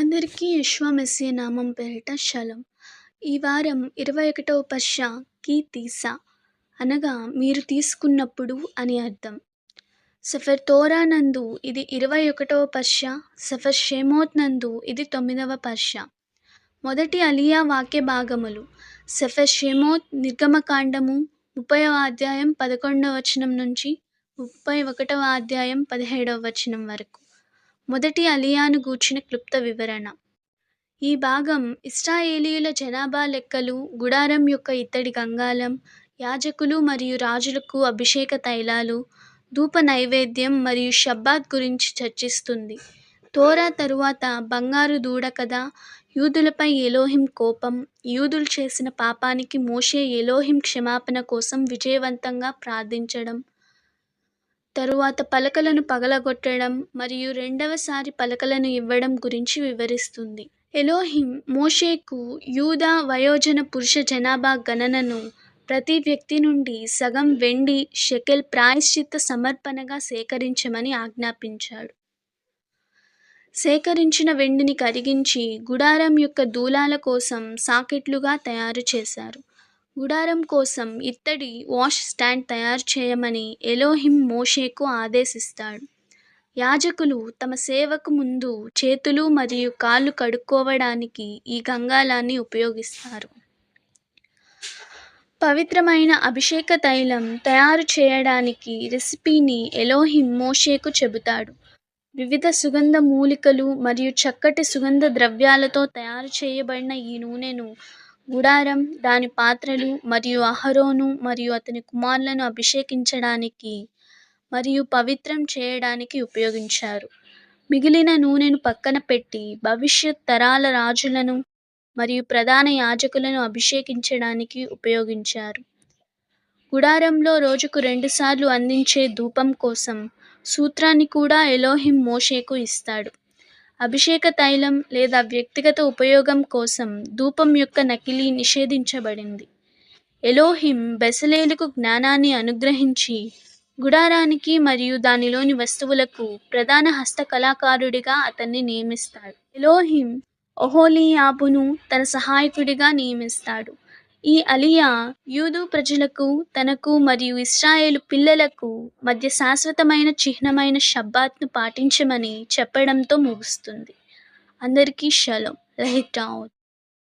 అందరికీ యెషువా నామం పేరిట శలం ఈ వారం ఇరవై ఒకటవ పర్ష కీ తీసా అనగా మీరు తీసుకున్నప్పుడు అని అర్థం. సఫర్ తోరా నందు ఇది ఇరవై ఒకటవ పర్ష సఫర్ షేమోత్ నందు ఇది తొమ్మిదవ పర్ష. మొదటి అలియా వాక్య భాగములు సఫర్ షేమోత్ నిర్గమకాండము ముప్పైవ అధ్యాయం పదకొండవ వచనం నుంచి ముప్పై ఒకటవ అధ్యాయం పదిహేడవ వచనం వరకు. మొదటి అలియాను గూర్చిన క్లుప్త వివరణ. ఈ భాగం ఇస్రాయేలీయుల జనాభా లెక్కలు గుడారం యొక్క ఇత్తడి గంగాళం యాజకులు మరియు రాజులకు అభిషేక తైలాలు ధూప నైవేద్యం మరియు షబ్బాత్ గురించి చర్చిస్తుంది. తోరా తరువాత బంగారు దూడ కథ యూదులపై ఎలోహిం కోపం యూదులు చేసిన పాపానికి మోషే ఎలోహిం క్షమాపణ కోసం విజయవంతంగా ప్రార్థించడం తరువాత పలకలను పగలగొట్టడం మరియు రెండవసారి పలకలను ఇవ్వడం గురించి వివరిస్తుంది. ఎలోహిం మోషేకు యూదా వయోజన పురుష జనాభా గణనను ప్రతి వ్యక్తి నుండి సగం వెండి షెకెల్ ప్రాయశ్చిత్త సమర్పణగా సేకరించమని ఆజ్ఞాపించాడు. సేకరించిన వెండిని కరిగించి గుడారం యొక్క దూలాల కోసం సాకెట్లుగా తయారు చేశారు. గుడారం కోసం ఇత్తడి వాష్ స్టాండ్ తయారు చేయమని ఎలోహిం మోషేకు ఆదేశిస్తాడు. యాజకులు తమ సేవకు ముందు చేతులు మరియు కాళ్ళు కడుక్కోవడానికి ఈ గంగాలాన్ని ఉపయోగిస్తారు. పవిత్రమైన అభిషేక తైలం తయారు చేయడానికి రెసిపీని ఎలోహిం మోషేకు చెబుతాడు. వివిధ సుగంధ మూలికలు మరియు చక్కటి సుగంధ ద్రవ్యాలతో తయారు చేయబడిన ఈ నూనెను గుడారం దాని పాత్రలు మరియు అహరోను మరియు అతని కుమారులను అభిషేకించడానికి మరియు పవిత్రం చేయడానికి ఉపయోగించారు. మిగిలిన నూనెను పక్కన పెట్టి భవిష్యత్ తరాల రాజులను మరియు ప్రధాన యాజకులను అభిషేకించడానికి ఉపయోగించారు. గుడారంలో రోజుకు రెండుసార్లు అందించే ధూపం కోసం సూత్రాన్ని కూడా ఎలోహిం మోషేకు ఇస్తాడు. అభిషేక తైలం లేదా వ్యక్తిగత ఉపయోగం కోసం ధూపం యొక్క నకిలీ నిషేధించబడింది. ఎలోహిం బెసలేలుకు జ్ఞానాన్ని అనుగ్రహించి గుడారానికి మరియు దానిలోని వస్తువులకు ప్రధాన హస్తకళాకారుడిగా అతన్ని నియమిస్తాడు. ఎలోహిం ఒహోలీయాబును తన సహాయకుడిగా నియమిస్తాడు. ఈ అలియా యూదు ప్రజలకు తనకు మరియు ఇస్రాయేలు పిల్లలకు మధ్య శాశ్వతమైన చిహ్నమైన షబ్బాత్ను పాటించమని చెప్పడంతో ముగుస్తుంది. అందరికీ షలోమ్. లెహిట్రావోత్